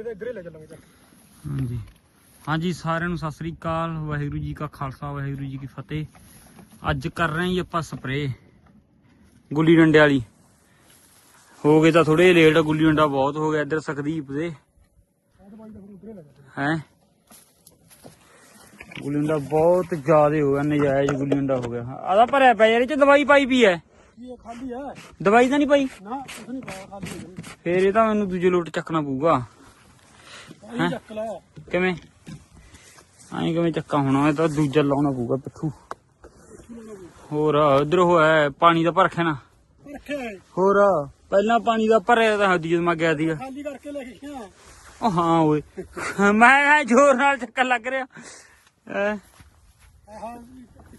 ਇੱਧਰ ਲੈ ਚੱਲਾਂਗੇ ਹਾਂਜੀ। ਹਾਂਜੀ ਸਾਰਿਆਂ ਨੂੰ ਸਤਿ ਸ੍ਰੀ ਅਕਾਲ। ਵਾਹਿਗੁਰੂ ਜੀ ਕਾ ਖਾਲਸਾ ਵਾਹਿਗੁਰੂ ਜੀ ਕੀ ਫਤਿਹ। ਅੱਜ ਕਰ ਰਹੇ ਹਾਂ ਜੀ ਆਪਾਂ ਸਪਰੇ ਗੁੱਲੀ ਡੰਡੇ ਵਾਲੀ। ਹੋ ਗਏ ਤਾਂ ਥੋੜੇ ਲੇਟ ਗੁੱਲੀ ਡੰਡਾ ਬਹੁਤ ਹੋ ਗਿਆ ਇੱਧਰ ਸਕਦੀਪ ਦੇ। ਹੀ? ਗੁੱਲੀ ਡੰਡਾ ਬਹੁਤ ਜ਼ਿਆਦਾ ਹੋ ਗਿਆ ਨਜਾਇਜ਼ ਗੁੱਲੀ ਡੰਡਾ ਹੋ ਗਿਆ। ਆਦਾ ਭਰਿਆ ਪਿਆ ਯਾਰ ਇਹ ਚ ਦਵਾਈ ਪਾਈ ਵੀ ਹੈ। ਕੀ ਇਹ ਖਾਲੀ ਹੈ? ਦਵਾਈ ਤਾਂ ਨਹੀਂ ਪਾਈ? ਨਾ ਕੁਛ ਨਹੀਂ ਪਾਇਆ ਖਾਲੀ ਹੈ ਫੇਰ ਇਹ ਤਾਂ ਮੈਨੂੰ ਦੂਜੇ ਲੋਟ ਚੱਕਣਾ ਪਊਗਾ। ਇਹ ਚੱਕ ਲੈ। ਕਿਵੇਂ? ਐਂ ਕਿਵੇਂ ਚੱਕਾ ਹੋਣਾ? ਇਹ ਤਾਂ ਦੂਜਾ ਲਾਉਣਾ ਪਊਗਾ ਪਿੱਠੂ ਹੋਰ ਇਧਰ ਹੋਇਆ ਪਾਣੀ ਦਾ ਭਰਖਿਆ ਨਾ ਹੋਰ ਪਹਿਲਾਂ ਪਾਣੀ ਦਾ ਭਰਿਆ ਤਾਂ ਹੱਦੀ ਜਦੋਂ ਮੈਂ ਗਿਆ ਸੀਗਾ। ਖਾਲੀ ਕਰਕੇ ਲੈ ਕੇ ਗਿਆ। ਉਹ ਹਾਂ ਓਏ। ਮੈਂ ਜ਼ੋਰ ਨਾਲ ਚੱਕਰ ਲੱਗ ਰਿਹਾ। ਹੈਂ?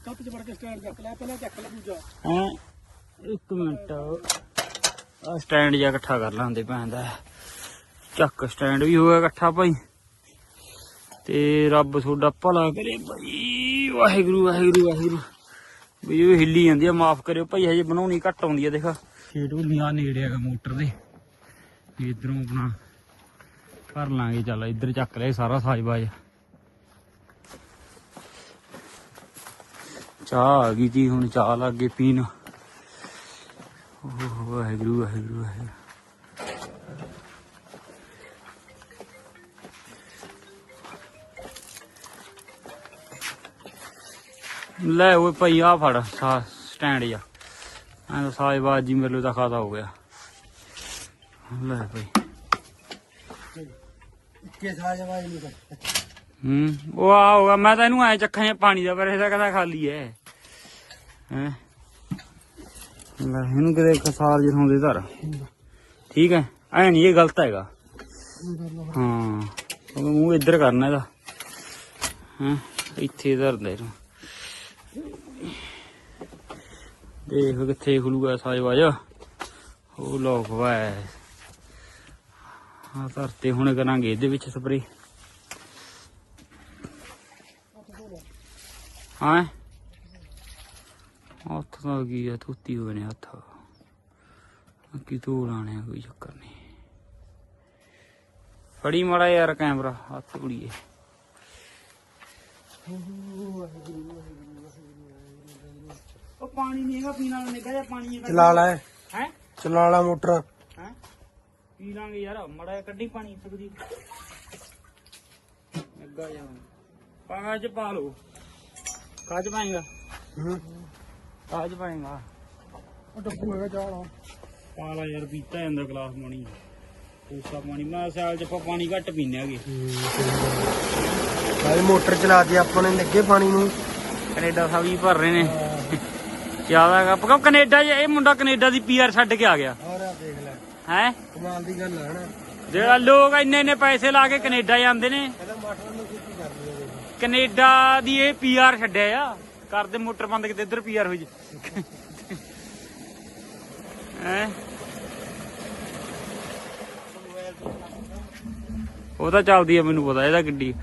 ਹੱਥ ਚ ਫੜ ਕੇ ਸਟੈਂਡ ਚੱਕ ਲੈ ਪਹਿਲਾਂ ਚੱਕ ਲੈ ਦੂਜਾ। ਹੈਂ? ਇੱਕ ਮਿੰਟ। ਆ ਸਟੈਂਡ ਜਿਹਾ ਇਕੱਠਾ ਕਰ ਲਾਂਦੇ ਪੈਂਦਾ ਚੱਕ ਸਟੈਂਡ ਵੀ ਹੋਇਆ ਇਕੱਠਾ ਭਾਈ। ਤੇ ਰੱਬ ਤੁਹਾਡਾ ਭਲਾ ਕਰੇ ਭਾਈ। ਵਾਹਿਗੁਰੂ ਵਾਹਿਗੁਰੂ ਵਾਹਿਗੁਰੂ। ਵੀ ਉਹ ਹਿੱਲੀ ਜਾਂਦੀ ਆ ਮਾਫ ਕਰਿਓ ਭਾਈ ਹਜੇ ਬਣਾਉਣੀ ਘੱਟ ਆਉਂਦੀ ਆ ਦੇਖਾ। ਛੇਟ ਹੁਲੀਆਂ ਨੇੜੇ ਹੈਗਾ ਮੋਟਰ ਦੇ। ਇਧਰੋਂ ਆਪਣਾ ਕਰ ਲਾਂਗੇ ਚੱਲ ਇੱਧਰ ਚੱਕ ਲਿਆ ਸਾਰਾ ਸਾਜਬਾਜ। ਚਾਹ ਆ ਗਈ ਜੀ ਹੁਣ ਚਾਹ ਲੱਗ ਪੀਣ। ਵਾਹਿਗੁਰੂ ਵਾਹਿਗੁਰੂ ਵਾਹਿਗੁਰੂ। ਲੈ ਓਏ ਭਾਈ ਆ ਫੜ ਸਟੈਂਡ ਜਾ ਐਂ ਤਾਂ ਸਾਜਬਾਜ ਜੀ ਮੇਰੇ ਦਾ ਖਾਤਾ ਹੋ ਗਿਆ। ਲੈ ਭਾਈ। ਇੱਕੇ ਸਾਜ ਆਵਾਜ਼ ਨਹੀਂ ਹੂੰ ਉਹ ਆ ਹੋਗਾ ਮੈਂ ਤਾਂ ਇਹਨੂੰ ਐ ਚੱਖਾਂ ਜਿਹਾ ਪਾਣੀ ਦਾ ਪਰ ਇਹਦਾ ਕਹਿੰਦਾ ਖਾਲੀ ਐ। ਹੈ? ਲੈ ਇਹਨੂੰ ਕਿਤੇ ਖਸਾਰ ਜਿਹਾਉਂਦੇ ਧਰ। ਠੀਕ ਹੈ ਐ ਨਹੀਂ ਇਹ ਗਲਤ ਹੈਗਾ। ਹਾਂ ਉਹ ਮੂੰਹ ਇੱਧਰ ਕਰਨਾ ਇਹਦਾ। ਹਾਂ ਇੱਥੇ ਧਰਦਾ ਇਹਨੂੰ। ਦੇਖ ਕਿੱਥੇ ਖੁੱਲੂਗਾ ਸਾਜਵਾਜ ਉਹ ਲੋਕ ਵਾ ਆ ਧਰਤੇ ਹੁਣ ਕਰਾਂਗੇ ਇਹਦੇ ਵਿੱਚ ਸਪਰੇ ਹਾਂ? ਹੱਥ ਤਾਂ ਕੀ ਆ ਧੋਤੀ ਹੋਏ ਨੇ ਹੱਥ। ਕੀ ਧੋ ਲਾਣੇ ਆ, ਕੋਈ ਚੱਕਰ ਨਹੀਂ। ਫੜੀ ਮਾੜਾ ਯਾਰ ਕੈਮਰਾ ਹੱਥ ਕੁੜੀਏ ਉਹ ਪਾਣੀ ਨਹੀਂ ਹੈਗਾ ਪੀਣ ਵਾਲਾ ਨਿੱਘਾ ਜਿਹਾ ਪਾਣੀ ਹੈ ਚਲਾ ਲੈ। ਹੈ? ਚਲਾ ਲਾ ਮੋਟਰ। ਹੈ? ਪੀ ਲਾਂਗੇ ਯਾਰ ਮਾੜਾ ਜਿਹਾ ਕੱਢੀ ਪਾਣੀ ਸਕਦੀ ਨਿੱਘਾ ਜਿਹਾ। ਚ ਪਾ ਲਓ। ਕਾਜ ਪਾਏਗਾ? ਹੂੰ। ਕਾਜ ਪਾਏਗਾ? ਉਹ ਡੱਬੂ ਹੈਗਾ ਚਾਹ ਵਾਲਾ ਪਾ ਲਾ ਯਾਰ ਪੀਤਾ ਜਾਂਦਾ ਗਲਾਸ ਪਾਣੀ। ਕੋਸਾ ਪਾਣੀ। ਮੈਂ ਸਿਆਲ ਚ ਆਪਾਂ ਪਾਣੀ ਘੱਟ ਪੀਨੇ ਹੈਗੇ ਭਾਈ ਮੋਟਰ ਚਲਾ ਦੀ ਆਪਾਂ ਨੇ ਲੱਗੇ ਪਾਣੀ ਨੂੰ। ਕੈਨੇਡਾ ਸਾਹਿਬ ਜੀ ਭਰ ਰਹੇ ਨੇ। ਜ਼ਿਆਦਾ ਹੈਗਾ। ਪਕਾ ਕੈਨੇਡਾ 'ਚ ਇਹ ਮੁੰਡਾ ਕੈਨੇਡਾ ਦੀ ਪੀਆਰ ਛੱਡ ਕੇ ਆ ਗਿਆ। ਹੋਰ ਆ ਦੇਖ ਲੈ। ਹੈ? ਕਮਾਲ ਦੀ ਗੱਲ ਹੈ ਨਾ ਜਿਹੜਾ ਲੋਕ ਇੰਨੇ ਇੰਨੇ ਪੈਸੇ ਲਾ ਕੇ ਕੈਨੇਡਾ ਜਾਂਦੇ ਨੇ। ਕਹਿੰਦਾ ਮਟਰ ਨੂੰ ਕੀ ਕਰਦੀ ਹੈ ਦੇਖ। ਕੈਨੇਡਾ ਦੀ ਇਹ ਪੀਆਰ ਛੱਡਿਆ ਆ। ਕਰਦੇ ਮੋਟਰ ਬੰਦ ਕਿਤੇ ਇੱਧਰ ਪੀਆਰ ਹੋ ਜੇ। ਹੈ? ਉਹ ਤਾਂ ਚੱਲਦੀ ਆ ਮੈਨੂੰ ਪਤਾ ਇਹਦਾ ਗੱਡੀ।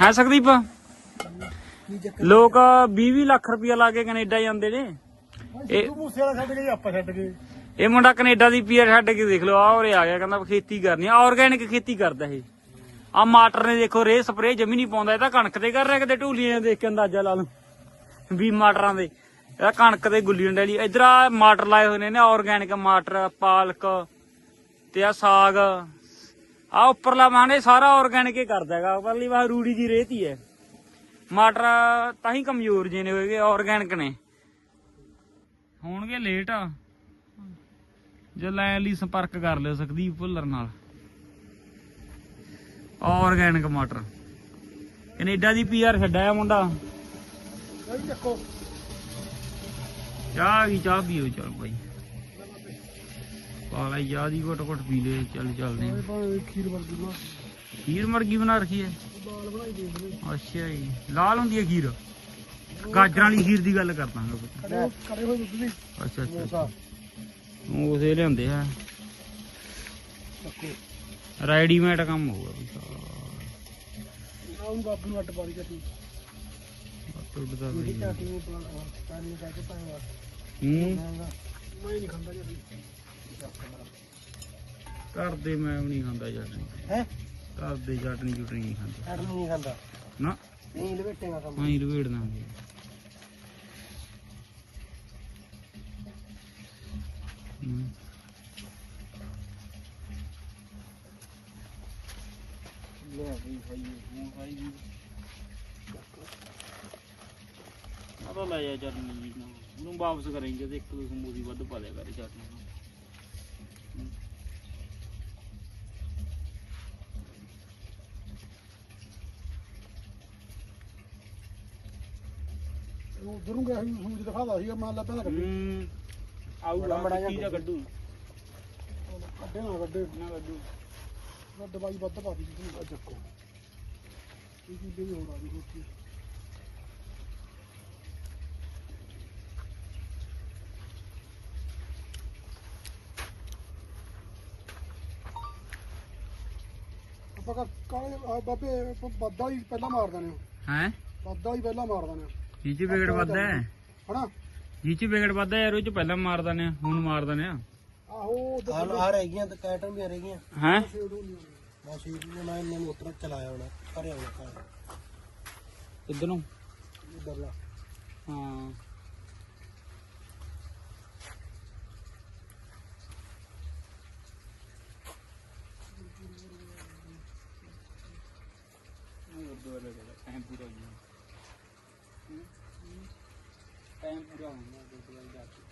ਹੈ ਸਕਦੀਪ ਲੋਕ 20 ਲੱਖ ਰੁਪਇਆ ਲਾ ਕੇ ਕੈਨੇਡਾ ਜਾਂਦੇ ਨੇ। ਇਹ ਮੂਸੇ ਵਾਲਾ ਛੱਡ ਗਈ ਆਪਾਂ ਛੱਡ ਗਏ? ਇਹ ਮੁੰਡਾ ਕੈਨੇਡਾ ਦੀ ਪੀਆਰ ਛੱਡ ਕੇ ਦੇਖ ਲਓ ਆ ਉਰੇ ਆ ਗਿਆ ਕਹਿੰਦਾ ਖੇਤੀ ਕਰਨੀ ਆ ਆਰਗੈਨਿਕ ਖੇਤੀ ਕਰਦਾ ਇਹ। ਆ ਮਾਟਰ ਨੇ ਦੇਖੋ ਰੇ ਸਪਰੇ ਜਮੀ ਨਹੀਂ ਪਾਉਂਦਾ ਇਹ ਤਾਂ ਕਣਕ ਤੇ ਕਰ ਰਿਹਾ ਕਿਤੇ ਢੂਲੀਆਂ ਦੇਖ ਕੇ ਅੰਦਾਜ਼ਾ ਲਾ ਲਓ। ਵੀ ਮਾਟਰਾਂ ਦੇ ਇਹ ਕਣਕ ਤੇ ਗੁੱਲੀ ਡੰਡੇ ਲਈ ਇਧਰ ਆ ਮਾਟਰ ਲਾਏ ਹੋਏ ਨੇ ਨੇ ਆਰਗੈਨਿਕ ਮਾਟਰ ਪਾਲਕ ਤੇ ਆ ਸਾਗ। ਆ ਉੱਪਰਲਾ ਮਾਨੇ ਸਾਰਾ ਆਰਗੈਨਿਕ ਹੀ ਕਰਦਾ ਹੈਗਾ ਉੱਪਰਲੀ ਵਾਹ ਰੂੜੀ ਦੀ ਰੇਤੀ ਹੈ। ਮਾਟਰ ਤਾਂ ਹੀ ਕਮਜ਼ੋਰ ਜੇ ਨੇ ਹੋਏਗੇ ਆਰਗੈਨਿਕ ਨੇ। ਹੋਣਗੇ ਲੇਟ ਜੇ ਲੈਣ ਲਈ ਸੰਪਰਕ ਕਰ ਲਿਓ ਸਕਦੀਪ ਭੁੱਲਰ ਨਾਲ। ਆਰਗੈਨਿਕ ਮਟਰ। ਕੈਨੇਡਾ ਦੀ ਪੀਆਰ ਛੱਡਿਆ ਮੁੰਡਾ। ਕੋਈ ਚੱਕੋ। ਚਾਹ ਵੀ ਚਾਹ ਪੀਓ ਚੱਲ ਭਾਈ ਪਾਲਾ ਯਾਦ ਹੀ ਘਟ ਘਟ ਪੀ ਲੈ ਚੱਲ ਚੱਲਦੇ ਆਂ। ਖੀਰ ਵਰਗੀ ਨਾ ਖੀਰ ਮਰਗੀ ਬਣਾ ਰੱਖੀ ਹੈ। ਦਾਲ ਬਣਾਈ ਦੇਖ ਲੈ ਅੱਛਾ ਜੀ। ਲਾਲ ਹੁੰਦੀ ਹੈ ਖੀਰ। ਗਾਜਰਾਂ ਵਾਲੀ ਖੀਰ ਦੀ ਗੱਲ ਕਰਦਾ ਹਾਂ। ਕੜੇ ਕੜੇ ਹੋਏ ਦੁੱਧ ਦੀ ਅੱਛਾ। ਅੱਛਾ ਉਸੇ ਲਿਆਉਂਦੇ ਆ। ਰੈਡੀਮੇਡ ਕੰਮ ਹੋਊਗਾ ਵੀ ਸਾਰਾ। ਨਾ ਬਾਬੂ ਨੂੰ ਅੱਟ ਪਾਰੀ ਚੱਟੀ ਟੁੱਟਦਾ ਵੀ ਘਰ ਦੇ ਮੈਂ ਵੀ ਨਹੀਂ ਖਾਂਦਾ ਯਾਰ। ਹੈ? ਘਰ ਦੇ ਚਟਨੀ ਚੁਟਨੀ ਨਹੀਂ ਖਾਂਦਾ। ਛੱਡ ਨਹੀਂ ਖਾਂਦਾ। ਨਾ। ਨਹੀਂ ਲਵੇਟੇਗਾ ਕੰਮ ਹੀ ਰਵੇੜਨਾ ਹੁੰਦੀ ਲੈ ਵੀ ਭਾਈ ਉਹ ਭਾਈ ਵੀ ਆ ਤਾਂ ਲੈ ਜਾ ਚਟਨੀ ਜੀ। ਨੂੰ ਵਾਪਸ ਕਰਾਂਗੇ ਤੇ ਇੱਕ ਦੋ ਸਮੂਦੀ ਵੱਧ ਪਾ ਦਿਆ ਕਰ ਚਟਨੀ ਨੂੰ। ਉਧਰੋਂ ਗਿਆ ਸੀ ਸੂਝ ਦਿਖਾਦਾ ਸੀ ਮੈਂ ਲੱਭਿਆ ਤਾਂ ਹੂੰ ਆਊਗਾ ਬੜਾ ਬੜਾ ਜਿਹਾ ਕੀ ਦਾ ਕੱਢੂ ਕੱਢੇ ਨਾ ਕੱਢੇ ਨਾ ਕੱਢੂ ਮੈਂ ਦਵਾਈ ਵੱਧ ਪਾ ਦਿੱਤੀ ਸੀ। ਅੱਜ ਚੱਕੋ। ਇਹ ਕੀ ਵੀ ਹੋਣਾ ਦੀ ਹੋਤੀ ਆਪਾਂ ਕਾ- ਕਾਲੇ ਆ ਬਾਬੇ ਆਪਾਂ ਬੱਦਾ ਹੀ ਪਹਿਲਾਂ ਮਾਰ ਦਨੇ ਹੈ? ਬੱਦਾ ਹੀ ਪਹਿਲਾਂ ਮਾਰ ਦਨੇ ਜੀ ਚ ਵਿਗੜ ਵੱਧਦਾ ਹੈ। ਹਨਾ? ਜੀ ਚ ਵਿਗੜ ਵੱਧਦਾ ਯਾਰ ਉਹ ਚ ਪਹਿਲਾਂ ਮਾਰ ਦਨੇ ਆ, ਹੁਣ ਮਾਰ ਦਨੇ ਆ। ਆਹੋ ਉਧਰ ਆ ਰਹਿ ਗਈਆਂ ਤੇ ਕੈਟਨ ਵੀ ਰਹਿ ਗਈਆਂ। ਹੈ? ਬਸ ਇਹ ਵੀ ਮੈਂ ਇਹਨੇ ਮੋਟਰ ਚਲਾਇਆ ਹੋਣਾ ਘਰੇ ਆਉਣਾ ਘਰ। ਇੱਧਰ ਨੂੰ ਉਧਰਲਾ। ਹਾਂ। ਟਾਈਮ ਪੂਰਾ ਹੋ ਗਿਆ। ਟਾਈਮ ਪੂਰਾ ਹੋ ਗਿਆ ਗੁਰਦੁਆਰੇ ਜਾ ਕੇ।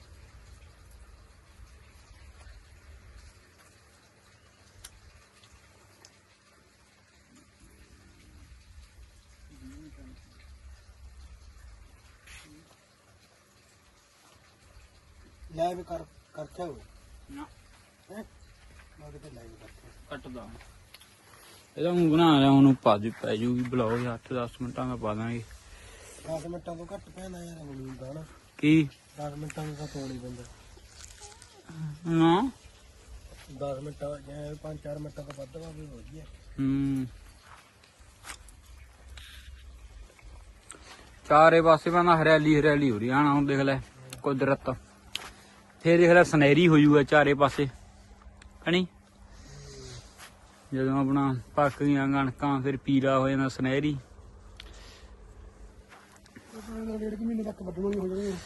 ਲਾਈਵ ਕਰ ਕਰਤਾ ਹੋ ਨਾ। ਹੈ? ਮੈਂ ਕਿਤੇ ਲਾਈਵ ਕਰਤਾ ਕੱਟਦਾ ਇਹਦਾ ਹੁਣ ਬਣਾ ਲਿਆ ਹੁਣ ਪਾ ਦੀ ਪੈ ਜੂਗੀ ਬੁਲਾਓ 8-10 ਮਿੰਟਾਂ ਦਾ ਪਾ ਦਾਂਗੇ। 10 ਮਿੰਟਾਂ ਤੋਂ ਘੱਟ ਪੈਣਾ ਯਾਰ ਹੁਣ ਵੀ ਗਾਣਾ ਕੀ? 10 ਮਿੰਟਾਂ ਦਾ ਤਾਂ ਨਹੀਂ ਬੰਦਾ ਨਾ। 10 ਮਿੰਟਾਂ ਜਾਂ 5-4 ਮਿੰਟਾਂ ਤੋਂ ਵੱਧ ਵਾ ਵੀ ਹੋ ਗਿਆ ਹੂੰ। ਚਾਰੇ ਪਾਸੇ ਬੰਦਾ ਹਰਿਆਲੀ ਹਰਿਆਲੀ ਹੋ ਰਹੀ ਆਣਾ ਹੁਣ ਦੇਖ ਲੈ ਕੁਦਰਤ। ਫੇਰ ਦੇਖ ਲੈ ਸੁਨਹਿਰੀ ਹੋ ਜੂਗਾ ਚਾਰੇ ਪਾਸੇ ਹਣੀ ਜਦੋਂ ਆਪਣਾ ਪੱਕ ਗਈਆਂ ਕਣਕਾਂ ਫਿਰ ਪੀਲਾ ਹੋ ਜਾਂਦਾ ਸੁਨਹਿਰੀ। ਉਹ ਡੇਢ ਕੁ ਮਹੀਨੇ ਤੱਕ ਵੱਢਣਾ ਹੀ? ਹੋ। ਜਾਣੀਆਂ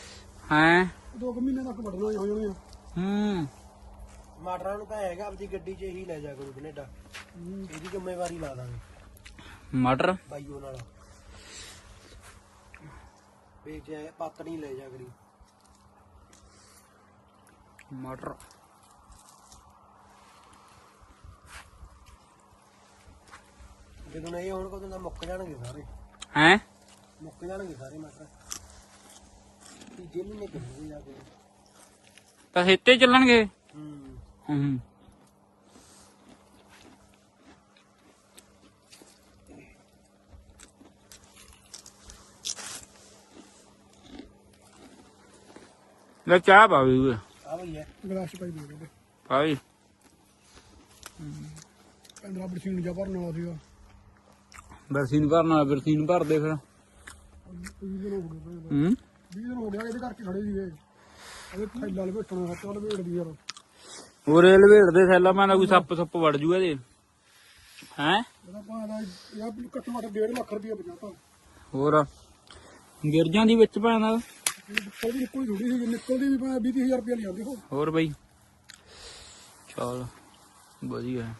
ਹੈ ਦੋ ਕੁ ਮਹੀਨੇ ਤੱਕ ਵੱਢਣਾ ਹੀ ਹੋ ਜਾਣੀਆਂ ਹੂੰ ਮਾਟਰਾਂ ਨੂੰ ਤਾਂ ਹੈਗਾ ਆਪਦੀ ਗੱਡੀ 'ਚ ਹੀ ਲੈ ਜਾ ਕਰੂ ਕੈਨੇਡਾ। ਇਹਦੀ ਜ਼ਿੰਮੇਵਾਰੀ ਲਾ ਦਾਂਗੇ। ਮਟਰ? ਬਾਈਓ ਨਾਲ। ਵੇਚ ਆਏ ਪੱਤ ਨਹੀਂ ਲੈ ਜਾ ਕਰੀ। ਮਟਰ। ਜਦੋਂ ਇਹ ਹੁਣ ਕਦੋਂ ਦਾ ਮੁੱਕ ਜਾਣਗੇ ਸਾਰੇ। ਹੈ? ਮੁੱਕ ਜਾਣਗੇ ਸਾਰੇ ਮਟਰ ਤੀਜੇ ਮਹੀਨੇ ਕਿੰਨੇ ਜਾ ਕੇ। ਤਾਂ ਹੇਤੇ ਚੱਲਣਗੇ? ਹੂੰ। ਹੂੰ। ਲੈ ਚਾਹ ਪਾਵੇ ਉਹ ਆ ਗਲਾਸ ਪਾਈ ਦੇ ਦੇ। ਭਾਈ ਪੰਦਰਾ ਬਰਸੀਨ ਜਾ ਭਰਨ ਵਾਲਾ ਸੀਗਾ ਬਰਸੀਨ ਭਰਨਾ ਬਰਸੀਨ ਭਰ ਦੇ ਫਿਰ। 20 ਦਿਨ ਹੋ? ਗਏ ਭਾਈ। ਹੂੰ 20 ਦਿਨ ਹੋ ਗਿਆ ਇਹਦੇ ਕਰਕੇ ਖੜੇ ਸੀਗੇ। ਇਹਦੇ ਥੈਲਾ ਲਵੇਟਣਾ ਚੱਲ ਲਵੇਟਦੀ ਯਾਰ। ਹੋਰ ਰੇਲਵੇੜ ਦੇ ਥੈਲਾ ਮੈਂ ਕੋਈ ਸੱਪ ਸੁੱਪ ਵੜ ਜੂਗਾ ਇਹਦੇ। ਹੈ? ਇਹਦਾ ਭਾਣਾ ਇਹ ਘੱਟੋ ਘੱਟ 1.5 ਲੱਖ ਰੁਪਏ ਬਚਾਤਾ। ਹੋਰ? ਗਿਰਜਾਂ ਦੀ ਵਿੱਚ ਪੈਣਾ ਨਿਕਲਦੀ ਨਿਕਲ ਜੁੜੀ ਸੀ ਨਿਕਲਦੀ ਵੀ ਭਾਵੇਂ 20000 ਰੁਪਏ ਲਿਆਉਂਦੇ ਹੋ ਹੋਰ ਬਈ? ਚਲ ਵਧੀਆ।